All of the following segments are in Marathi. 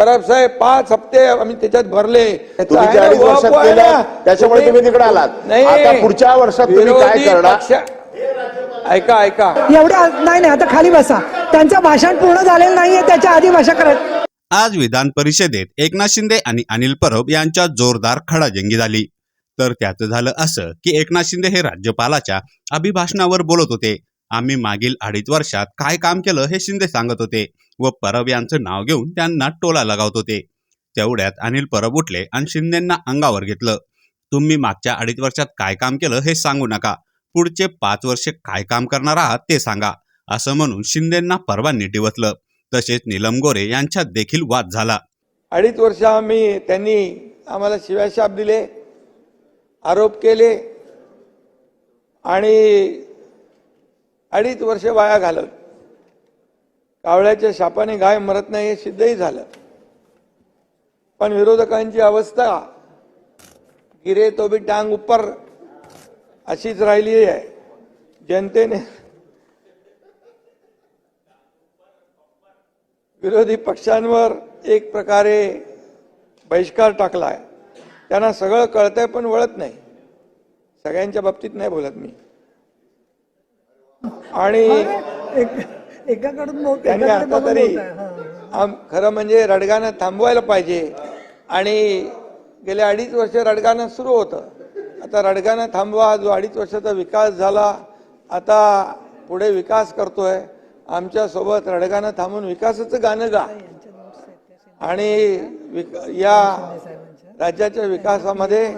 परब साहेब पाच हप्ते आम्ही त्याच्यात भरले तुम्ही अडीच वर्षात केलं. त्याच्यामुळे तुम्ही तिकडे आलात. नाही। आता पुढच्या वर्षात तुम्ही काय विरोधी करणार? पक्ष- ऐका ऐका। एवढ्या नाही नाही आता खाली बसा. त्यांचं भाषण पूर्ण झालेलं नाहीये त्याच्या आधी भाषा करत आज विधान परिषदेत एकनाथ शिंदे आणि अनिल परब यांच्यात जोरदार खडाजंगी झाली. तर त्याचं झालं असं की एकनाथ शिंदे हे राज्यपालाच्या अभिभाषणावर बोलत होते. आम्ही मागील अडीच वर्षात काय काम केलं हे शिंदे सांगत होते. व परब यांचं नाव घेऊन त्यांना टोला लगावत होते. तेवढ्यात अनिल परब उठले आणि शिंदेंना अंगावर घेतलं. तुम्ही मागच्या अडीच वर्षात काय काम केलं हे सांगू नका. पुढचे पाच वर्षे काय काम करणार आहात ते सांगा. असं म्हणून शिंदेंना परवांनी डिवचलं तसेच नीलम गोरे यांच्यात देखील वाद झाला. अडीच वर्ष आम्ही त्यांनी आम्हाला शिव्याशाप दिले आरोप केले आणि अडीच वर्ष वाया घालवली. कावळ्याच्या शापाने गाय मरत नाही हे सिद्धही झालं. पण विरोधकांची अवस्था गिरे तो भी टांग उपर अशीच राहिली आहे. जनतेने विरोधी पक्षांवर एक प्रकारे बहिष्कार टाकलाय. त्यांना सगळं कळतंय पण वळत नाही. सगळ्यांच्या बाबतीत नाही बोलत मी. आणि एक- एकाकडून त्यांनी एकाकडे आता बघून तरी हा. आम- खरं म्हणजे रडगाणं थांबवायला पाहिजे. आणि गेल्या अडीच वर्ष रडगाणं सुरू होतं. आता रडगाणं थांबवा जो अडीच वर्षाचा विकास झाला आता पुढे विकास करतोय. आमच्यासोबत रडगाणं थांबून विकासाचं गाणं गा. आणि विक- या राज्याच्या विकासामध्ये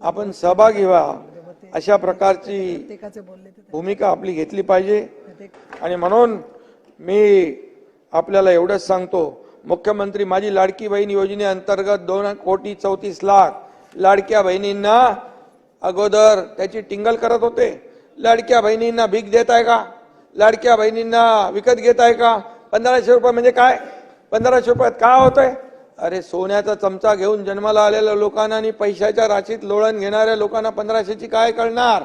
आपण सहभागी व्हा. अशा प्रकारची एकाचे बोलले ते- भूमिका आपली घेतली पाहिजे. आणि म्हणून मी आपल्याला एवढंच सांगतो मुख्यमंत्री माझी लाडकी बहीण योजनेअंतर्गत दोन कोटी चौतीस लाख लाडक्या बहिणींना अगोदर त्याची टिंगल करत होते. लाडक्या बहिणींना भीक देत आहे का? लाडक्या बहिणींना विकत घेत आहे का? पंधराशे रुपये म्हणजे काय? पंधराशे रुपयात काय होतंय? अरे सोन्याचा चमचा घेऊन जन्माला आलेल्या लोकांना आणि पैशाच्या राशीत लोळण घेणाऱ्या लोकांना पंधराशेची काय कळणार?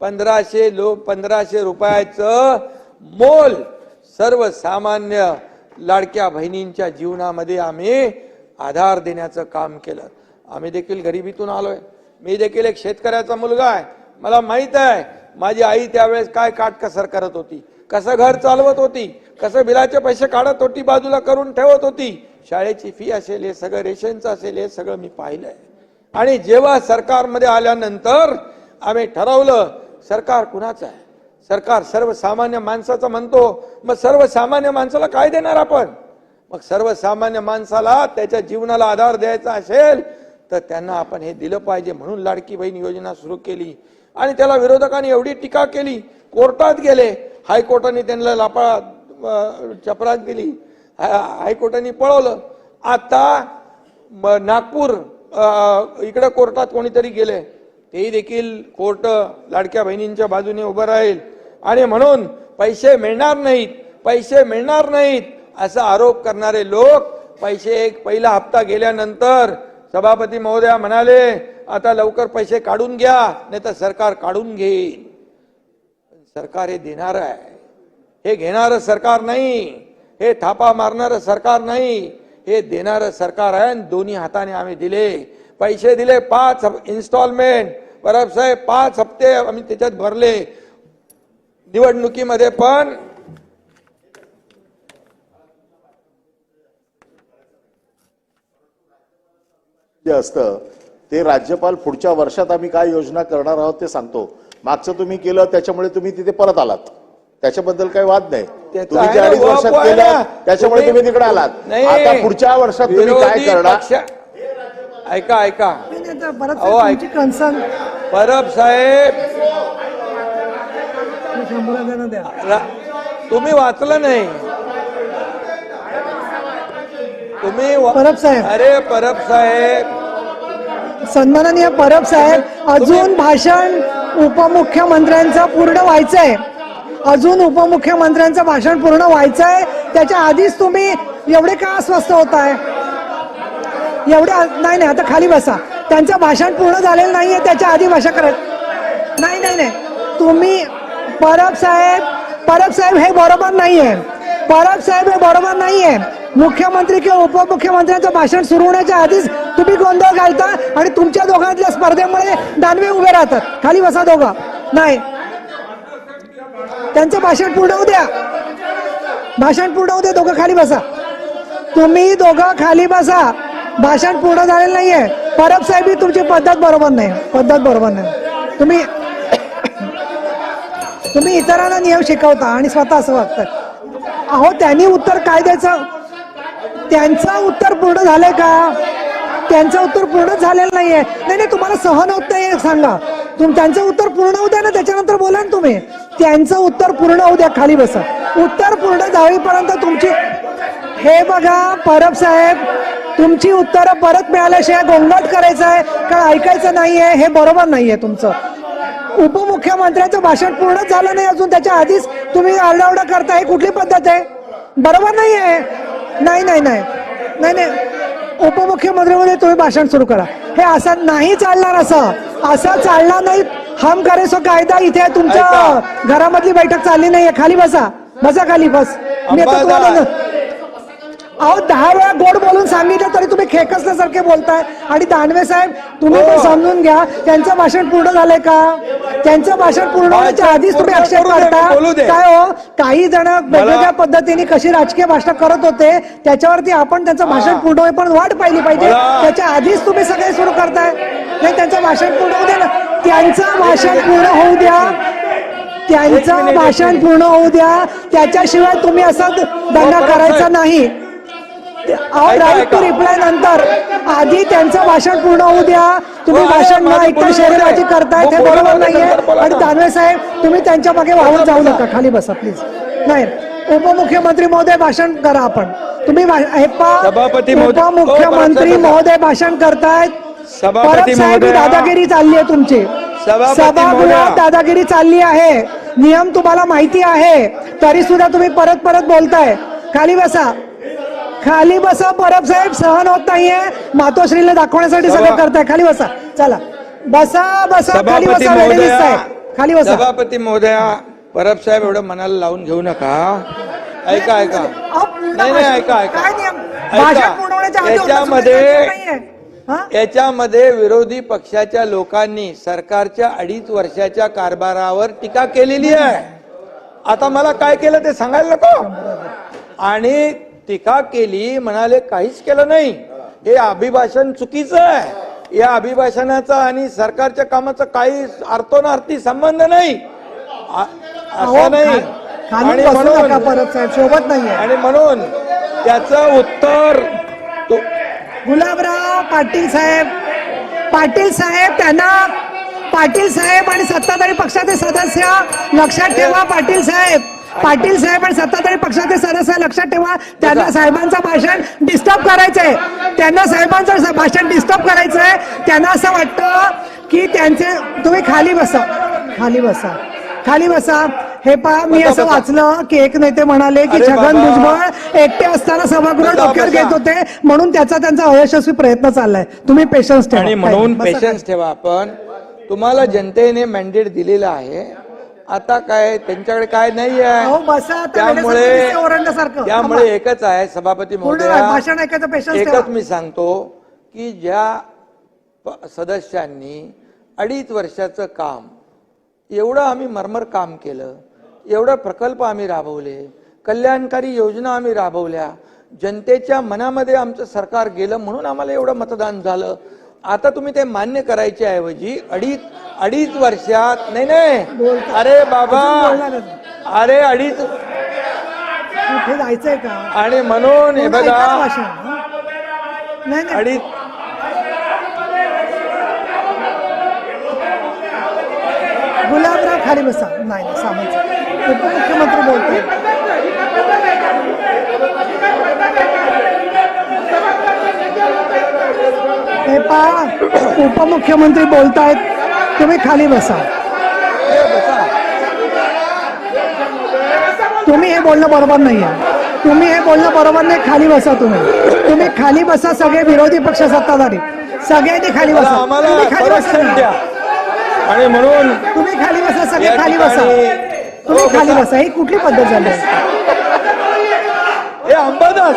पंधराशे लो पंधराशे रुपयाचं मोल सर्वसामान्य लाडक्या बहिणींच्या जीवनामध्ये आम्ही आधार देण्याचं काम केलं. आम्ही देखील गरिबीतून आलोय. मी देखील एक शेतकऱ्याचा मुलगा आहे. मला माहीत आहे माझी आई त्यावेळेस काय काटकसर करत होती कसं घर चालवत होती कसं बिलाचे पैसे काढत होती बाजूला करून ठेवत होती. शाळेची फी असेल हे सगळं रेशनचं असेल हे सगळं मी पाहिलंय. आणि जेव्हा सरकारमध्ये आल्यानंतर आम्ही ठरवलं सरकार कुणाचं आहे? सरकार सर्वसामान्य माणसाचं म्हणतो मग सर्वसामान्य माणसाला काय देणार आपण? मग सर्वसामान्य माणसाला त्याच्या जीवनाला आधार द्यायचा असेल तर त्यांना आपण हे दिलं पाहिजे म्हणून लाडकी बहीण योजना सुरू केली. आणि त्याला विरोधकांनी एवढी टीका केली कोर्टात गेले हायकोर्टाने त्यांना लापा चपरात दिली हायकोर्टाने पळवलं. आता नागपूर इकडे कोर्टात कोणीतरी गेले. तेही देखील कोर्ट लाडक्या बहिणींच्या बाजूने उभं राहील. आणि म्हणून पैसे मिळणार नाहीत पैसे मिळणार नाहीत असा आरोप करणारे लोक पैसे एक पहिला हप्ता गेल्यानंतर सभापती महोदया म्हणाले आता लवकर पैसे काढून घ्या नाही तर सरकार काढून घेईल. सरकार हे देणार आहे. हे घेणारं सरकार नाही हे थापा मारणारं सरकार नाही हे देणारं सरकार आहे आणि दोन्ही हाताने आम्ही दिले. पैसे दिले पाच इन्स्टॉलमेंट परब साहेब पाच हप्ते आम्ही त्याच्यात भरले. निवडणुकीमध्ये पण जे असतं ते राज्यपाल पुढच्या वर्षात आम्ही काय योजना करणार आहोत ते सांगतो. मागचं तुम्ही केलं त्याच्यामुळे तुम्ही तिथे परत आलात. त्याच्याबद्दल काही वाद नाही. तुम्ही जे अडीच वर्षात केलं. त्याच्यामुळे तुम्ही- तिकडे आलात. नाही. आता पुढच्या वर्षात तुम्ही काय करणार? ऐका ऐका. परब साहेब. शंभर जण द्या तुम्ही वाचलं नाही. तुम्ही परब साहेब. अरे परब साहेब. सन्माननीय परब साहेब अजून भाषण उपमुख्यमंत्र्यांचं पूर्ण व्हायचंय. अजून उपमुख्यमंत्र्यांचं भाषण पूर्ण व्हायचंय. त्याच्या आधीच तुम्ही एवढे का अस्वस्थ होत आहे एवढे नाही नाही आता खाली बसा. त्यांचं भाषण पूर्ण झालेलं नाहीये त्याच्या आधी भाषा करत नाही नाही नाही. तुम्ही परब साहेब परब साहेब हे बरोबर नाहीये. परब साहेब हे बरोबर नाहीये. मुख्यमंत्री किंवा उपमुख्यमंत्र्यांचं भाषण सुरू होण्याच्या आधीच तुम्ही गोंधळ घालता आणि तुमच्या दोघांतल्या स्पर्धेमुळे दानवे उभे राहतात. खाली बसा दोघं. नाही. त्यांचं भाषण पूर्ण होऊ द्या. भाषण पूर्ण होऊ द्या दोघं खाली बसा. तुम्ही दोघं खाली बसा. भाषण पूर्ण झालेलं नाहीये. परब साहेब ही तुमची पद्धत बरोबर नाही. पद्धत बरोबर नाही. तुम्ही तुम्ही इतरांना नियम शिकवता आणि स्वतः असं वागतात अहो त्यांनी उत्तर काय द्यायचं त्यांचं उत्तर पूर्ण झालंय का? त्यांचं उत्तर पूर्ण झालेलं नाहीये. नाही नाही तुम्हाला सहन होत नाही हे सांगा. तुम त्यांचं उत्तर पूर्ण होऊ द्या ना त्याच्यानंतर बोला ना तुम्ही. त्यांचं उत्तर पूर्ण होऊ द्या खाली बसा. उत्तर पूर्ण जावीपर्यंत तुमची हे बघा परब साहेब तुमची उत्तरं परत मिळाल्याशिवाय गोंगाट करायचं आहे का ऐकायचं नाहीये हे बरोबर नाहीये तुमचं. उपमुख्यमंत्र्यांचं भाषण पूर्ण झालं नाही अजून त्याच्या आधीच तुम्ही आरडाओरडा करता ही कुठली पद्धत आहे? बरोबर नाही आहे नाही नाही नाही. नाही नाही. उपमुख्यमंत्र्यांमध्ये तुम्ही भाषण सुरू करा. हे असं नाही चालणार असं. असं चालणार नाही. हम करे सो कायदा इथे तुमच्या. घरामधली बैठक चालली नाहीये. खाली बसा. बसा खाली बस. मी आता तुम्हाला. अहो दहा वेळा गोड बोलून सांगितलं तरी तुम्ही खेकसल्यासारखे बोलताय. आणि दानवे साहेब तुम्ही पण हो. समजून घ्या त्यांचं भाषण पूर्ण झालंय का? त्यांचं भाषण पूर्ण होण्याच्या आधीच तुम्ही आक्षेप बोलू करता. काय हो? काही जण वेगवेगळ्या पद्धतीने कशी राजकीय भाषण करत होते त्याच्यावरती आपण त्यांचं भाषण पूर्ण होईपर्यंत वाट पाहिली पाहिजे. त्याच्या आधीच तुम्ही सगळे सुरू करताय. नाही त्यांचं भाषण पूर्ण होऊ द्या ना. त्यांचं भाषण पूर्ण होऊ द्या. त्यांचं भाषण. पूर्ण होऊ द्या. त्याच्याशिवाय तुम्ही असा दंगा हो, करायचा साहेब. नाही. Right to. रिप्लाय नंतर आधी त्यांचं भाषण पूर्ण होऊ द्या तुम्ही हो, भाषण न ऐकता शेरेबाजी दे. करताय ते बरोबर नाहीये आणि. दानवे साहेब तुम्ही त्यांच्या मागे वाहून जाऊ नका खाली बसा प्लीज नाही उपमुख्यमंत्री महोदय भाषण करा आपण तुम्ही उपमुख्यमंत्री हो. महोदय भाषण करतायत सभापती परब साहेब. दादागिरी चालली आहे तुमची सभागृहात. दादागिरी चालली आहे नियम तुम्हाला माहिती आहे तरी सुद्धा तुम्ही परत परत बोलताय खाली बसा खाली बसा परब साहेब सहन होत नाहीये. मातोश्रीला दाखवण्यासाठी सगळं करताय. खाली बसा. चला. बसा बसा. खाली बसा साहेब. खाली बसा. सभापती महोदया परब साहेब एवढं मनाला लावून घेऊ नका. ऐका ऐका. नाही, नाही, ऐका, ऐका. याच्यामध्ये-? याच्यामध्ये विरोधी पक्षाच्या लोकांनी सरकारच्या अडीच वर्षाच्या कारभारावर टीका केलेली आहे. आता मला काय केलं ते सांगायला नको? आणि टीका केली म्हणाले काहीच केलं नाही. हे अभिभाषण चुकीचं आहे. या अभिभाषणाचा आणि सरकारच्या कामाचा काही अर्थोनार्थी संबंध नाही. असं नाही. आणि म्हणून आणि त्याचं उत्तर गुलाबराव पाटील साहेब पाटील साहेब त्यांना पाटील साहेब आणि सत्ताधारी पक्षाचे सदस्य लक्षात ठेवा पाटील साहेब. पाटील साहेब आणि सत्ताधारी पक्षाचे सदस्य लक्षात ठेवा. त्यांना साहेबांचं भाषण डिस्टर्ब करायचंय. त्यांना साहेबांचं भाषण डिस्टर्ब करायचंय. त्यांना असं वाटतं की त्यांचे तुम्ही खाली बसा. खाली बसा. खाली बसा. हे पहा मी असं. वाचलं की एक नेते म्हणाले की छगन. भुजबळ एकटे असताना सभागृह डोक्यावर. घेत होते. म्हणून त्याचा त्यांचा अयशस्वी प्रयत्न चाललाय. तुम्ही पेशन्स ठेवा. म्हणून पेशन्स ठेवा आपण. तुम्हाला जनतेने मॅन्डेट दिलेलं आहे. आता काय त्यांच्याकडे काय नाही आहे त्यामुळे. त्यामुळे. एकच आहे सभापती महोदया एकच मी सांगतो की ज्या सदस्यांनी अडीच वर्षाचं काम एवढं आम्ही मरमर काम केलं एवढं प्रकल्प आम्ही राबवले कल्याणकारी योजना आम्ही राबवल्या जनतेच्या मनामध्ये आमचं सरकार गेलं म्हणून आम्हाला एवढं मतदान झालं आता तुम्ही ते मान्य करायच्या ऐवजी अडीच अडीच वर्षात नाही नाही. अरे बाबा. अरे अडीच. कुठे जायचंय का? आणि म्हणून हे बघा. भाषण? नाही नाही. अडीच. गुलाबराव खाली बसा. नाही सांगायचं उपमुख्यमंत्री बोलते हे पहा उपमुख्यमंत्री बोलतायत तुम्ही खाली बसा. तुम्ही हे बोलणं बरोबर नाहीये. तुम्ही हे बोलणं बरोबर नाही खाली बसा तुम्ही. तुम्ही खाली बसा सगळे विरोधी पक्ष सत्ताधारी. सगळ्यांनी खाली बसा. तुम्ही खाली बसा आणि म्हणून तुम्ही खाली बसा सगळे खाली बसा. तुम्ही हो, खाली बसा. ही कुठली पद्धत झाली? आहे? हे अंबादास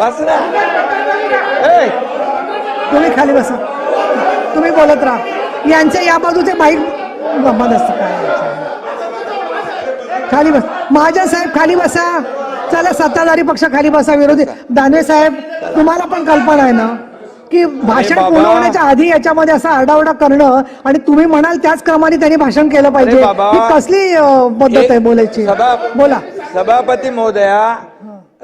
बस ना. तुम्ही खाली बसा. तुम्ही बोलत राहा. यांचे या बाजूचे बाईक गंमत असतं काय. खाली बस. महाजन साहेब खाली बसा. चला सत्ताधारी पक्ष खाली बसा विरोधी. दानवे साहेब तुम्हाला पण कल्पना आहे ना की भाषण होण्याच्या आधी याच्यामध्ये असं आरडाओरडा करणं आणि तुम्ही म्हणाल त्याच क्रमाने त्यांनी भाषण केलं पाहिजे. ही कसली पद्धत आहे बोलायची? बोला. सभापती महोदया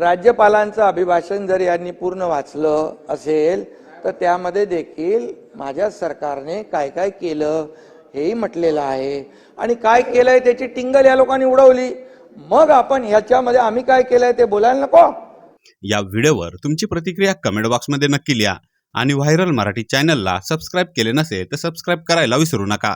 राज्यपालांचं अभिभाषण जर यांनी पूर्ण वाचलं असेल तर त्यामध्ये देखील माझ्या सरकारने काय काय केलं हेही म्हटलेलं आहे. आणि काय केलंय त्याची टिंगल या लोकांनी उडवली. मग आपण ह्याच्यामध्ये आम्ही काय केलंय ते बोलायला नको. या व्हिडिओवर तुमची प्रतिक्रिया कमेंट बॉक्समध्ये नक्की लिहा. आणि व्हायरल मराठी चॅनलला सबस्क्राईब केले नसेल तर सबस्क्राईब करायला विसरू नका.